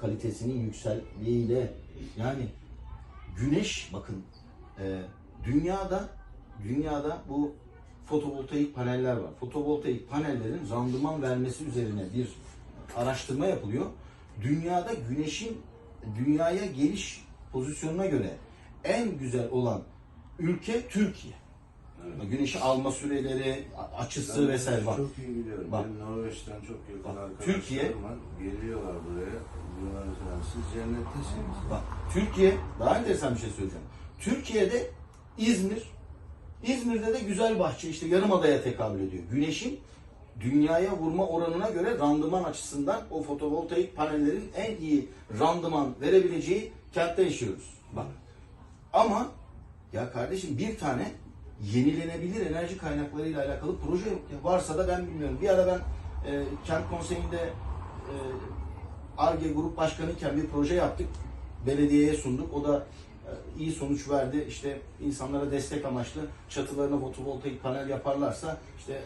kalitesinin yükseldiğiyle yani güneş bakın e, dünyada dünyada bu fotovoltaik paneller var. Fotovoltaik panellerin randıman vermesi üzerine bir araştırma yapılıyor. Dünyada güneşin dünyaya geliş pozisyonuna göre en güzel olan ülke Türkiye. Güneşi alma süreleri, açısı Ben vesaire bak. Çok iyi biliyorum. Bak. Benim Norveç'ten çok yakın arkadaşlarım Türkiye- var. Geliyorlar buraya. Diyorlar siz cennettesiniz. Bak Türkiye, daha enteresan bir şey söyleyeceğim. Türkiye'de İzmir, İzmir'de de Güzelbahçe işte yarımadaya tekabül ediyor. Güneşin dünyaya vurma oranına göre randıman açısından o fotovoltaik panellerin en iyi randıman verebileceği kentte yaşıyoruz. Bak. Ama ya kardeşim bir tane yenilenebilir enerji kaynaklarıyla alakalı proje yok. Ya varsa da ben bilmiyorum. Bir ara ben e, kent konseyinde e, ARGE grup başkanıyken bir proje yaptık. Belediyeye sunduk. O da e, iyi sonuç verdi. İşte insanlara destek amaçlı çatılarına fotovoltaik panel yaparlarsa işte e,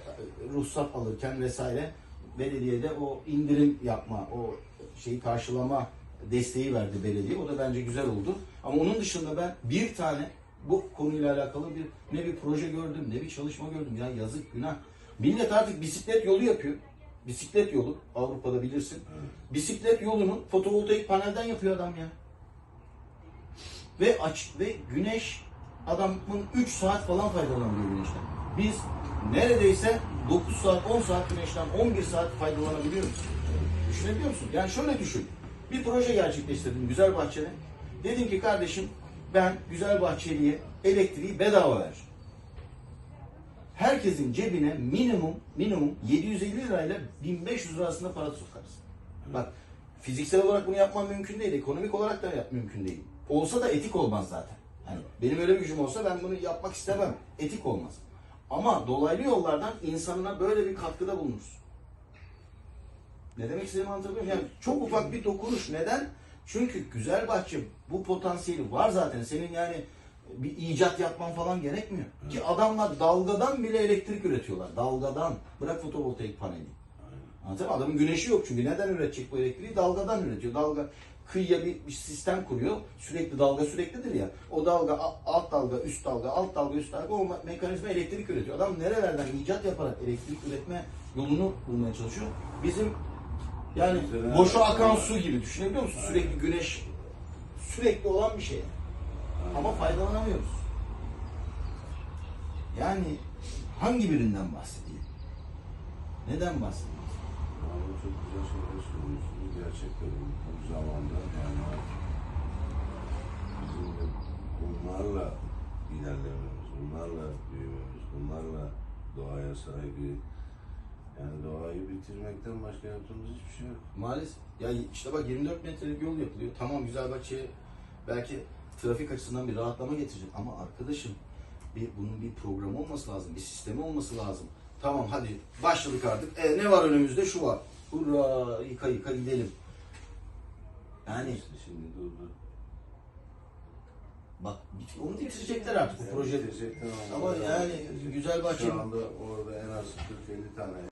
ruhsat alırken vesaire belediyede o indirim yapma, o şeyi karşılama desteği verdi belediye. O da bence güzel oldu. Ama onun dışında ben bir tane bu konuyla alakalı bir ne bir proje gördüm ne bir çalışma gördüm. Ya yazık günah. Millet artık bisiklet yolu yapıyor. Bisiklet yolu Avrupa'da bilirsin. Bisiklet yolunu fotovoltaik panelden yapıyor adam ya. Ve aç ve güneş adamın 3 saat falan faydalanıyor güneşten. Biz neredeyse 9 saat 10 saat güneşten 11 saat faydalanabiliyoruz. Düşünebiliyor musun? Yani şöyle düşün. Bir proje gerçekleştirdim güzel bahçede. Dedim ki kardeşim ben güzel bahçeliye elektriği bedava ver. Herkesin cebine minimum minimum 750 lirayla 1500 lira arasında para sokarız. Bak fiziksel olarak bunu yapmam mümkün değil. Ekonomik olarak da yap mümkün değil. Olsa da etik olmaz zaten. Yani benim öyle bir gücüm olsa ben bunu yapmak istemem. Etik olmaz. Ama dolaylı yollardan insanına böyle bir katkıda bulunuruz. Ne demek istediğimi anlatabiliyor muyum? Yani çok ufak bir dokunuş. Neden? Çünkü güzel bahçe bu potansiyeli var zaten. Senin yani bir icat yapman falan gerekmiyor. Ki adamlar dalgadan bile elektrik üretiyorlar. Dalgadan. Bırak fotovoltaik paneli. Mı? Adamın güneşi yok çünkü neden üretecek bu elektriği? Dalgadan üretiyor. Dalga kıyıya bir, bir sistem kuruyor. Sürekli dalga süreklidir ya. O dalga alt dalga, üst dalga, alt dalga, üst dalga o me- mekanizma elektrik üretiyor. Adam nerelerden icat yaparak elektrik üretme yolunu bulmaya çalışıyor. Bizim yani boşa akan su gibi düşünebiliyor musun? Sürekli güneş sürekli olan bir şey. Ama faydalanamıyoruz. Yani hangi birinden bahsedeyim? Neden bahsedeyim? Abi çok güzel şeyler söylüyorsunuz. Gerçekten bu zamanda yani bizim de bunlarla ilerlememiz, bunlarla büyümemiz, bunlarla doğaya saygı, yani doğayı bitirmekten başka yaptığımız hiçbir şey yok. Maalesef. Ya işte bak 24 metrelik yol yapılıyor. Tamam güzel bahçeye belki trafik açısından bir rahatlama getirecek ama arkadaşım bir bunun bir programı olması lazım, bir sistemi olması lazım. Tamam hadi başladık artık. E, ne var önümüzde? Şu var. Hurra yıka yıka gidelim. Yani İşte şimdi durdu. bak bit- onu bitirecekler artık bu proje. Bitirecekler Ama yani güzel bahçe Şu anda orada en az 40-50 tane